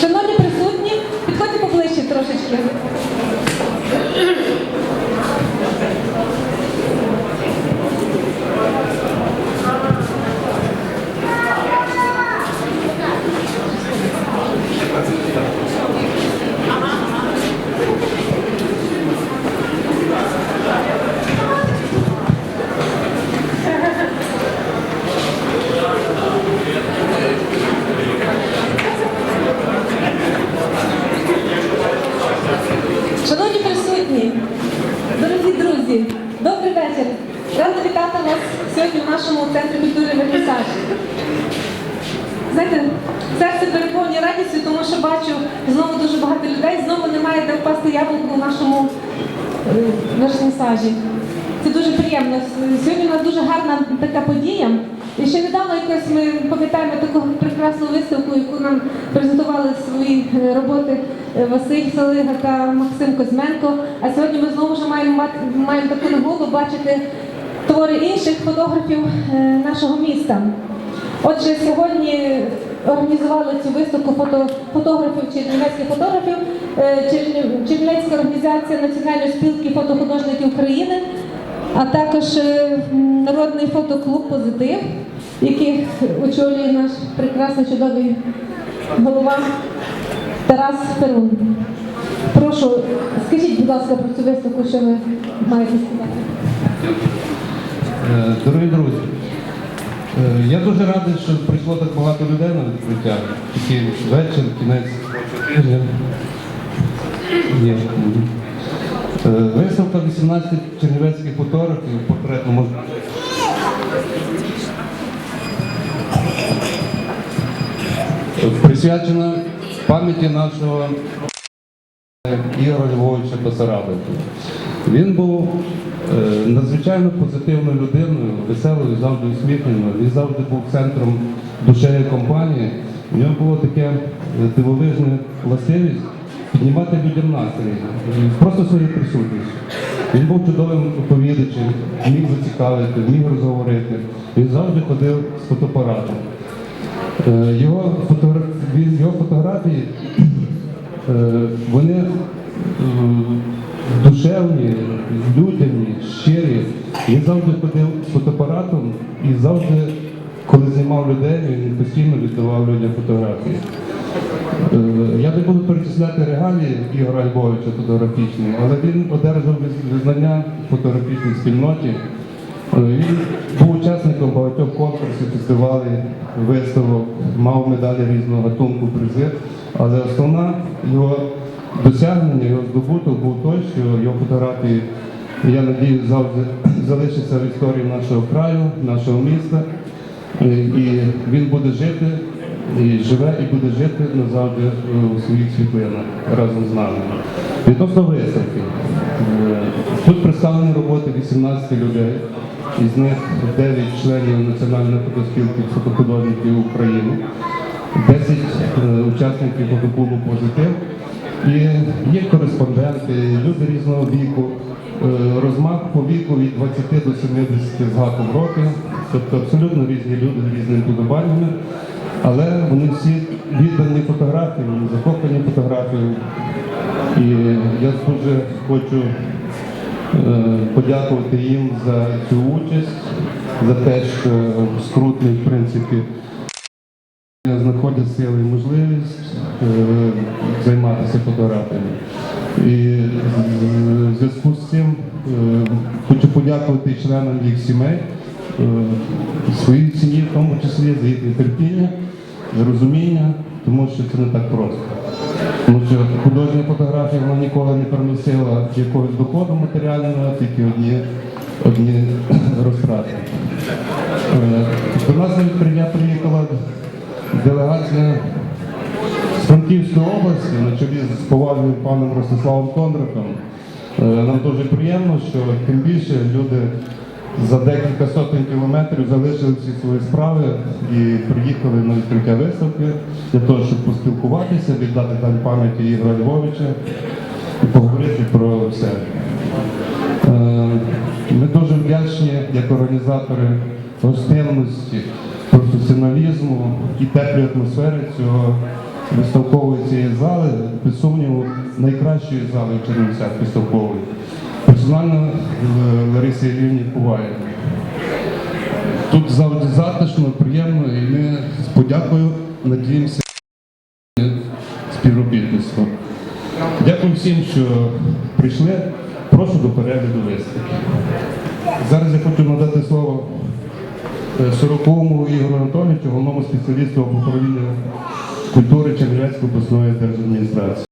Шановні вітати вас сьогодні в нашому центрі культури Вернісаж. Знаєте, серце переповнює радістю, тому що бачу знову дуже багато людей, знову немає де впасти яблуко в нашому вернісажі. Це дуже приємно. Сьогодні у нас дуже гарна така подія. І ще недавно якось ми пам'ятаємо таку прекрасну виставку, яку нам презентували свої е, роботи е, Василь Салига та Максим Козьменко. А сьогодні ми знову ж маємо маємо таку нагоду бачити твори інших фотографів е, нашого міста. Отже, сьогодні організували цю виставку фото, фотографів чернівецьких фотографів, е, Чернівецька організація Національної спілки фотохудожників України, а також е, народний фотоклуб Позитив, який очолює наш прекрасний чудовий голова Тарас Перун. Прошу, скажіть, будь ласка, про цю виставку, що ви маєте сказати. Е, Дорогі друзі, е, я дуже радий, що прийшло так багато людей на відкриття. Такий вечір, кінець тижня. Е, Виставка 18 чернівецьких фотографів портретно можна. Присвячена пам'яті нашого Ігоря Львовича Басараби. Він був е, надзвичайно позитивною людиною, веселою, завжди усміхненою. Він завжди був центром душеї компанії. У нього було таке е, дивовижне властивість піднімати людям настрій, просто своєю присутністю. Він був чудовим оповідачем, міг зацікавити, міг розговорити. Він завжди ходив з фотоапаратом. Е, Його, фотогра... він- його фотографії Вони душевні, людяні, щирі. Він завжди ходив з фотоапаратом і завжди, коли знімав людей, він постійно віддавав людям фотографії. Е, Я не буду перечисляти регалії Ігора Львовича фотографічні, але він одержав визнання фотографічній спільноті. Е, Він був учасником багатьох конкурсів, фестивалів, виставок, мав медалі різного гатунку, призи. Але основна його досягнення, його здобуток був той, що його фотографії, я надію, завжди залишаться в історії нашого краю, нашого міста. І він буде жити, і живе, і буде жити назавжди у своїх світлинах разом з нами. Відносно виставки. Е, Тут представлені роботи 18 людей, із них 9 членів Національної фотоспілки фотохудожників України, 10 е, учасників фотоклубу Позитив. І є кореспонденти, люди різного віку, е, розмах по віку від 20 до 70 з гаком років, тобто абсолютно різні люди з різними подобаннями, але вони всі віддані фотографії, вони захоплені фотографією. І я дуже хочу е, подякувати їм за цю участь, за те, що скрутний, в принципі, знаходять сили і можливість е, займатися фотографіями. І в зв'язку з цим е, хочу подякувати членам їх сімей, е, своїй сім'ї, в тому числі за їхнє терпіння, розуміння, тому що це не так просто. Тому що художня фотографія вона ніколи не приносила якогось доходу матеріального, тільки одні, одні розтрати. До нас на відкриття приїхала делегація з Франківської області на чолі з поважним паном Ростиславом Кондраком. Е, Нам дуже приємно, що тим більше люди за декілька сотень кілометрів залишили всі свої справи і приїхали на відкриття виставки для того, щоб поспілкуватися, віддати дань пам'яті Ігоря Львовича і поговорити про все. Е, Ми дуже вдячні як організатори гостинності, професіоналізму і теплої атмосфери цього виставкової цієї зали, без сумніву, найкращої зали в Чернівцях виставкової. Персонально е, Ларисі Іллівні буває. Тут завжди затишно, приємно, і ми з подякою надіємося на співробітництво. Дякую всім, що прийшли. Прошу до перегляду виставки. Зараз я хочу надати слово е, Сороковому Ігорю Анатолійовичу, головному спеціалісту управління культури Чернівецької обласної держадміністрації.